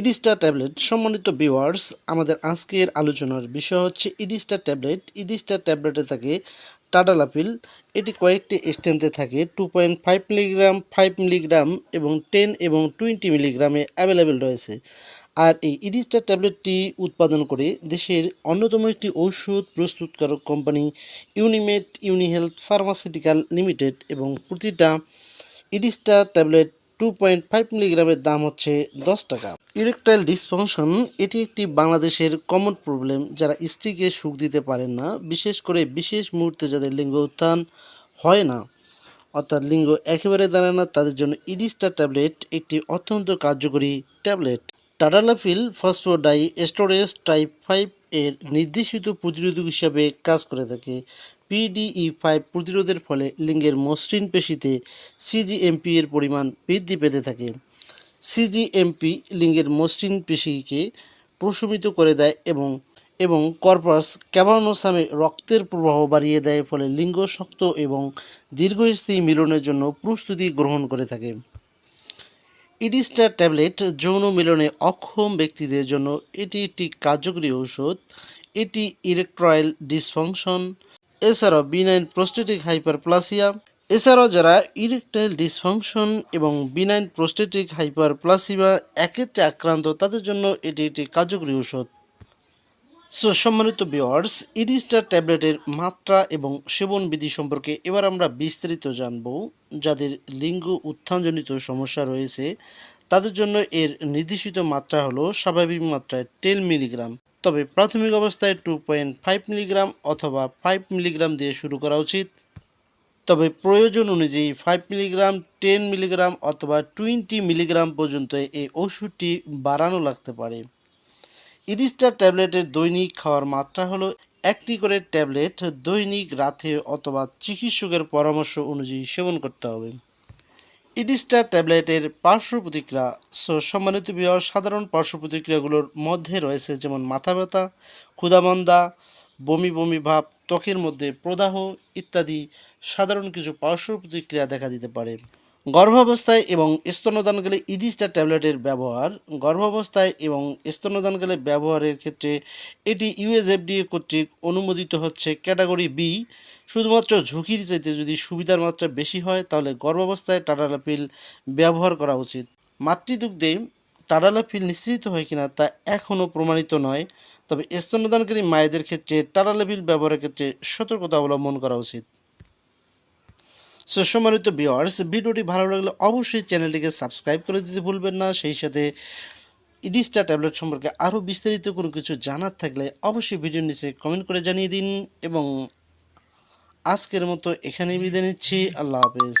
ইডিস্টার tablet, সম্মানিত viewers, আমাদের আজকের আলোচনার বিষয় হচ্ছে ইডিস্টার ট্যাবলেট। ইডিস্টার ট্যাবলেটে থাকে টাডালাপিল এটি কয়েকটি স্ট্রেন্থে থাকে two point five milligram five milligram এবং টেন এবং টোয়েন্টি মিলিগ্রামে অ্যাভেলেবেল রয়েছে। আর এই ইডিস্টার ট্যাবলেটটি উৎপাদন করে দেশের অন্যতম একটি ঔষধ প্রস্তুতকারক company Unimed UniHealth pharmaceutical limited এবং প্রতিটা Edistar tablet two point five মিলিগ্রামের দাম হচ্ছে দশ টাকা। ইরেকটাইল ডিসফাংশন এটি একটি বাংলাদেশের কমন প্রবলেম যারা স্ত্রীকে সুখ দিতে পারেন না। বিশেষ করে বিশেষ মুহূর্তে যাদের লিঙ্গ উত্থান হয় না, অর্থাৎ লিঙ্গ একেবারে দাঁড়ায় না, তাদের জন্য ইডিস্টার ট্যাবলেট একটি অত্যন্ত কার্যকরী tablet. Tadalafil phosphodiesterase type five এর নির্দেশিত প্রতিরোধক হিসাবে কাজ করে থাকে। পিডিই ফাইভ প্রতিরোধের ফলে লিঙ্গের মসৃণ পেশিতে সিজিএমপি এর পরিমাণ বৃদ্ধি পেতে থাকে। সিজিএমপি লিঙ্গের মসৃণ পেশিকে প্রশমিত করে দেয় এবং এবং কর্পাস ক্যাভানোসামে রক্তের প্রবাহ বাড়িয়ে দেয় ফলে লিঙ্গ শক্ত এবং দীর্ঘস্থায়ী মিলনের জন্য প্রস্তুতি গ্রহণ করে থাকে। ইডিস্টার ট্যাবলেট যৌন মিলনে অক্ষম ব্যক্তিদের জন্য এটি একটি কার্যকরী ঔষধ। এটি ইলেকট্রয়েল ডিসফাংশন, এছাড়াও বিনাইন প্রোস্টেটিক হাইপারপ্লাসিয়া এছাড়াও যারা ইরেকটাইল ডিসফাংশন এবং বিনাইন প্রোস্টেটিক হাইপারপ্লাসিয়া এক্ষেত্রে আক্রান্ত, তাদের জন্য এটি একটি কার্যকরী ঔষধ। সো সম্মানিত বিওয়ার্স ইডিস্টার ট্যাবলেটের মাত্রা এবং সেবন বিধি সম্পর্কে এবার আমরা বিস্তারিত জানব। যাদের লিঙ্গ উত্থানজনিত সমস্যা রয়েছে, তাদের জন্য এর নির্দেশিত মাত্রা হলো স্বাভাবিক মাত্রায় টেন মিলিগ্রাম তবে প্রাথমিক অবস্থায় টু পয়েন্ট ফাইভ মিলিগ্রাম অথবা ফাইভ মিলিগ্রাম দিয়ে শুরু করা উচিত। তবে প্রয়োজন অনুযায়ী ফাইভ মিলিগ্রাম টেন মিলিগ্রাম অথবা টোয়েন্টি মিলিগ্রাম পর্যন্ত এই ওষুধটি বাড়ানো লাগতে পারে। ইডিস্টার ট্যাবলেটের দৈনিক খাওয়ার মাত্রা হলো একটি করে ট্যাবলেট দৈনিক রাতে অথবা চিকিৎসকের পরামর্শ অনুযায়ী সেবন করতে হবে। ইডিস্টার ট্যাবলেটের পার্শ্ব প্রতিক্রিয়া সো সম্মানিত বিহার সাধারণ পার্শ্ব প্রতিক্রিয়াগুলোর মধ্যে রয়েছে যেমন মাথা ব্যথা, ক্ষুধামন্দা, বমি বমি ভাব, ত্বকের মধ্যে প্রদাহ ইত্যাদি সাধারণ কিছু পার্শ্ব প্রতিক্রিয়া দেখা দিতে পারে। গর্ভাবস্থায় এবং স্তনদানকালে ইডিস্টার ট্যাবলেটের ব্যবহার। গর্ভাবস্থায় এবং স্তনদানকালে ব্যবহারের ক্ষেত্রে এটি ইউএসএফডিএ কর্তৃক অনুমোদিত হচ্ছে ক্যাটাগরি বি। শুধুমাত্র ঝুঁকির চাইতে যদি সুবিধার মাত্রা বেশি হয়, তাহলে গর্ভাবস্থায় টাটালাপিল ব্যবহার করা উচিত। মাতৃদুগ্ধে টাটালাপিল নিশ্চিত হয় কিনা তা এখনও প্রমাণিত নয়। তবে স্তনদানকারী মায়েদের ক্ষেত্রে টাটালাপিল ব্যবহারের ক্ষেত্রে সতর্কতা অবলম্বন করা উচিত। সো সম্মানিত ভিওয়ার্স ভিডিওটি ভালো লাগলে অবশ্যই চ্যানেলটিকে সাবস্ক্রাইব করে দিতে ভুলবেন না। সেই সাথে ইডিস্টা ট্যাবলেট সম্পর্কে আরও বিস্তারিত কোনো কিছু জানার থাকলে অবশ্যই ভিডিওর নিচে কমেন্ট করে জানিয়ে দিন। এবং আজকের মতো এখানেই বিদায় নিচ্ছি। আল্লাহ হাফেজ।